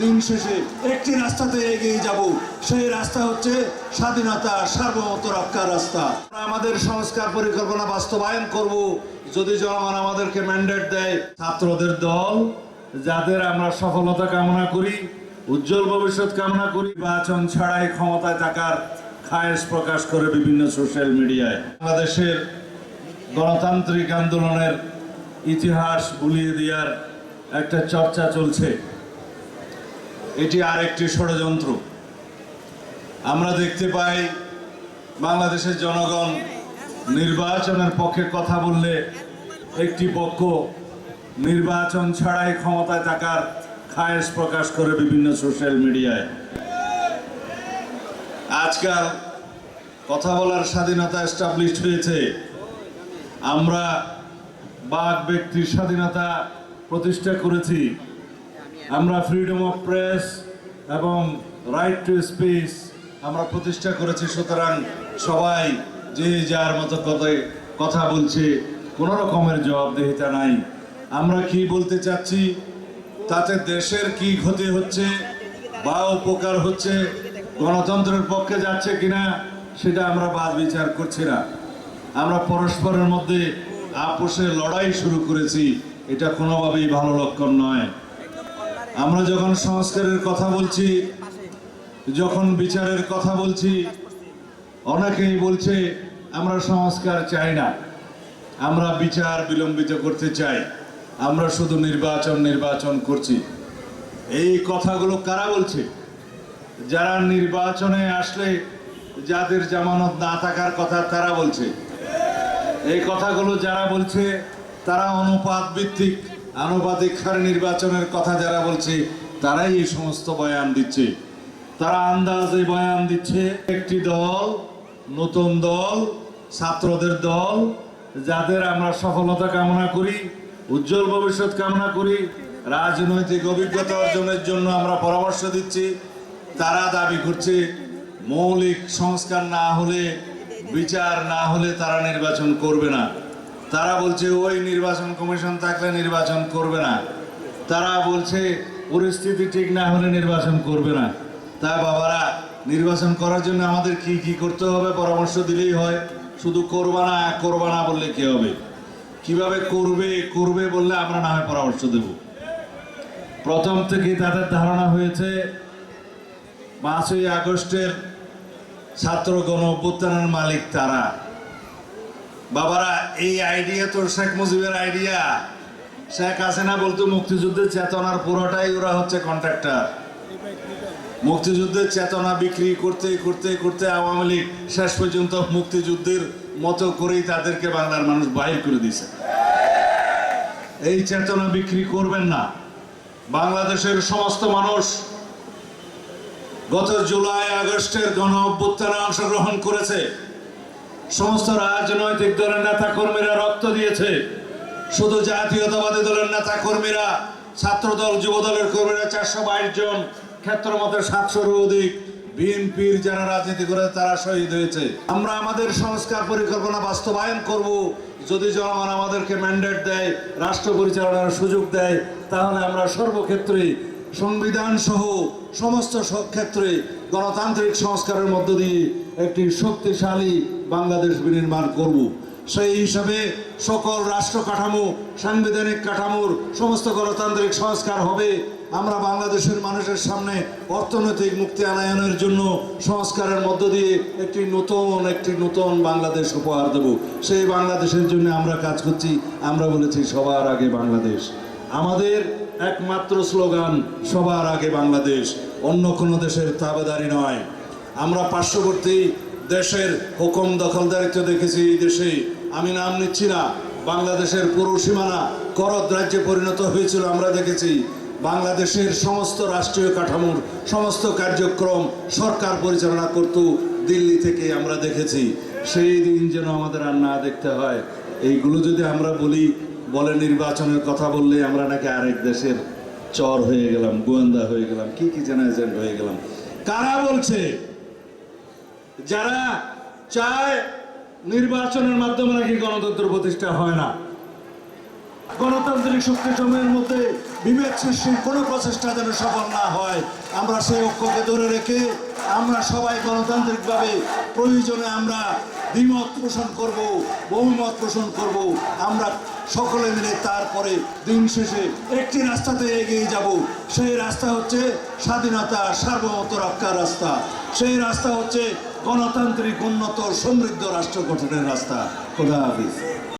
দিন শেষে একটি রাস্তাতে এগিয়ে যাব। সেই রাস্তা হচ্ছে স্বাধীনতা সার্বভৌমত্ব রক্ষার রাস্তা আমাদের সংস্কার পরিকল্পনা বাস্তবায়ন করব। যদি জনগণ আমাদেরকে ম্যান্ডেট দেয়, ছাত্রদের দল, যাদের আমরা সফলতা কামনা করি, উজ্জ্বল ভবিষ্যৎ কামনা করি, নির্বাচন ছাড়াই ক্ষমতায় থাকার খায়েশ প্রকাশ করে বিভিন্ন সোশ্যাল মিডিয়ায়। বাংলাদেশের গণতান্ত্রিক আন্দোলনের ইতিহাস বুলিয়ে দেওয়ার একটা চর্চা চলছে। এটি আরেকটি ষড়যন্ত্র। আমরা দেখতে পাই বাংলাদেশের জনগণ নির্বাচনের পক্ষে কথা বললে একটি পক্ষ নির্বাচন ছাড়াই ক্ষমতায় থাকার খায়েশ প্রকাশ করে বিভিন্ন সোশ্যাল মিডিয়ায়। আজকাল কথা বলার স্বাধীনতা এস্টাবলিশড হয়েছে। আমরা বাক ব্যক্তির স্বাধীনতা প্রতিষ্ঠা করেছি। আমরা ফ্রিডম অফ প্রেস এবং রাইট টু স্পিচ আমরা প্রতিষ্ঠা করেছি, সুতরাং সবাই যে যার মতো কথা বলছে, কোনো রকমের জবাবদিহিতা নাই। আমরা কি বলতে চাচ্ছি? তাতে দেশের কি ক্ষতি হচ্ছে বা উপকার হচ্ছে, গণতন্ত্রের পক্ষে যাচ্ছে কিনা, সেটা আমরা বাদ বিচার করছি না। আমরা পরস্পরের মধ্যে আপোষে লড়াই শুরু করেছি, এটা কোনোভাবেই ভালো লক্ষণ নয়। আমরা যখন সংস্কারের কথা বলছি, যখন বিচারের কথা বলছি, অনেকেই বলছে, আমরা সংস্কার চাই না। আমরা বিচার বিলম্বিত করতে চাই। আমরা শুধু নির্বাচন নির্বাচন করছি। এই কথাগুলো কারা বলছে? যারা নির্বাচনে আসলে যাদের জামানত না থাকার কথা তারা বলছে। এই কথাগুলো যারা বলছে, তারা অনুপাত ভিত্তিক। আনুপাতিক হারে নির্বাচনের কথা যারা বলছে, তারাই এই সমস্ত বয়ান দিচ্ছে। তারা আন্দাজে বয়ান দিচ্ছে, একটি দল, নতুন দল, ছাত্রদের দল, যাদের আমরা সফলতা কামনা করি, উজ্জ্বল ভবিষ্যৎ কামনা করি, রাজনৈতিক অভিজ্ঞতা অর্জনের জন্য আমরা পরামর্শ দিচ্ছি। তারা দাবি করছে, মৌলিক সংস্কার না হলে, বিচার না হলে তারা নির্বাচন করবে না। তারা বলছে, ওই নির্বাচন কমিশন থাকলে নির্বাচন করবে না। তারা বলছে, পরিস্থিতি ঠিক না হলে নির্বাচন করবে না। তা বাবারা, নির্বাচন করার জন্য আমাদের কি কি করতে হবে? পরামর্শ দিলেই হয়। শুধু করবা না করবা না বললে কি হবে? কীভাবে করবে করবে বললে আমরা না হয় পরামর্শ দেব। প্রথম থেকে তাদের ধারণা হয়েছে, পাঁচই আগস্টের ছাত্র গণ অভ্যুত্থানের মালিক তারা। বাবারা, এই আইডিয়া তো শেখ মুজিবের আইডিয়া শেখ হাসিনা বলতো, মুক্তিযুদ্ধের চেতনার পুরোটাই ওরা হচ্ছে কন্ট্রাক্টর মুক্তিযুদ্ধের চেতনা বিক্রি করতে করতে করতে আওয়ামী লীগ শেষ পর্যন্ত মুক্তিযুদ্ধের মতো করেই তাদেরকে বাংলার মানুষ বাহির করে দিয়েছে। এই চেতনা বিক্রি করবেন না। বাংলাদেশের সমস্ত মানুষ গত জুলাই আগস্টের গণ অভ্যুত্থানে অংশগ্রহণ করেছে। সমস্ত রাজনৈতিক দলের নেতা কর্মীরা রক্ত দিয়েছে। শুধু জাতীয়তাবাদী দলের নেতা কর্মীরা ছাত্র দল যুব দলের কর্মীরা, চারশো বাইশ জন ক্ষেত্র মতে সাতশোর অধিক বিএনপির যারা রাজনীতি করে তারা শহীদ হয়েছে। আমরা আমাদের সংস্কার পরিকল্পনা বাস্তবায়ন করব। যদি জনগণ আমাদেরকে ম্যান্ডেট দেয়, রাষ্ট্র পরিচালনার সুযোগ দেয়, তাহলে আমরা সর্বক্ষেত্রে সংবিধান সহ সমস্ত ক্ষেত্রে গণতান্ত্রিক সংস্কারের মধ্য দিয়ে একটি শক্তিশালী বাংলাদেশ বিনির্মাণ করব। সেই হিসাবে সকল রাষ্ট্র কাঠামো, সাংবিধানিক কাঠামোর সমস্ত গণতান্ত্রিক সংস্কার হবে। আমরা বাংলাদেশের মানুষের সামনে অর্থনৈতিক মুক্তি আনায়নের জন্য সংস্কারের মধ্য দিয়ে একটি নতুন একটি নতুন বাংলাদেশ উপহার দেব। সেই বাংলাদেশের জন্য আমরা কাজ করছি। আমরা বলেছি, সবার আগে বাংলাদেশ। আমাদের একমাত্র স্লোগান, সবার আগে বাংলাদেশ। অন্য কোনো দেশের তাবেদারি নয়। আমরা পার্শ্ববর্তী দেশের হুকুম দখলদারিত্ব দেখেছি এই দেশে। আমি নাম নিচ্ছি না। বাংলাদেশের পুরো সীমানা করদ রাজ্যে পরিণত হয়েছিল, আমরা দেখেছি। বাংলাদেশের সমস্ত রাষ্ট্রীয় কাঠামোর সমস্ত কার্যক্রম সরকার পরিচালনা করত, দিল্লি থেকে আমরা দেখেছি। সেই দিন যেন আমাদের আর না দেখতে হয়। এইগুলো যদি আমরা বলি, বলে নির্বাচনের কথা বললে আমরা নাকি আরেক দেশের চর হয়ে গেলাম, গোয়েন্দা হয়ে গেলাম, কি কি যেন এজেন্ট হয়ে গেলাম। কারা বলছে? যারা চায় নির্বাচনের মাধ্যমে নাকি গণতন্ত্র প্রতিষ্ঠা হয় না। গণতান্ত্রিক শক্তি সময়ের মধ্যে বিভেদ সৃষ্টির কোনো প্রচেষ্টা যেন সফল না হয়, আমরা সেই ঐক্যকে ধরে রেখে আমরা সবাই গণতান্ত্রিকভাবে প্রয়োজনে আমরা দ্বিমত পোষণ করব, বহুমত পোষণ করব। আমরা সকলে মিলে তারপরে দিন শেষে একটি রাস্তাতে এগিয়ে যাব। সেই রাস্তা হচ্ছে স্বাধীনতা, সার্বভৌমত্ব রক্ষার রাস্তা। সেই রাস্তা হচ্ছে গণতান্ত্রিক উন্নত সমৃদ্ধ রাষ্ট্র গঠনের রাস্তা। খোদা হাফিজ।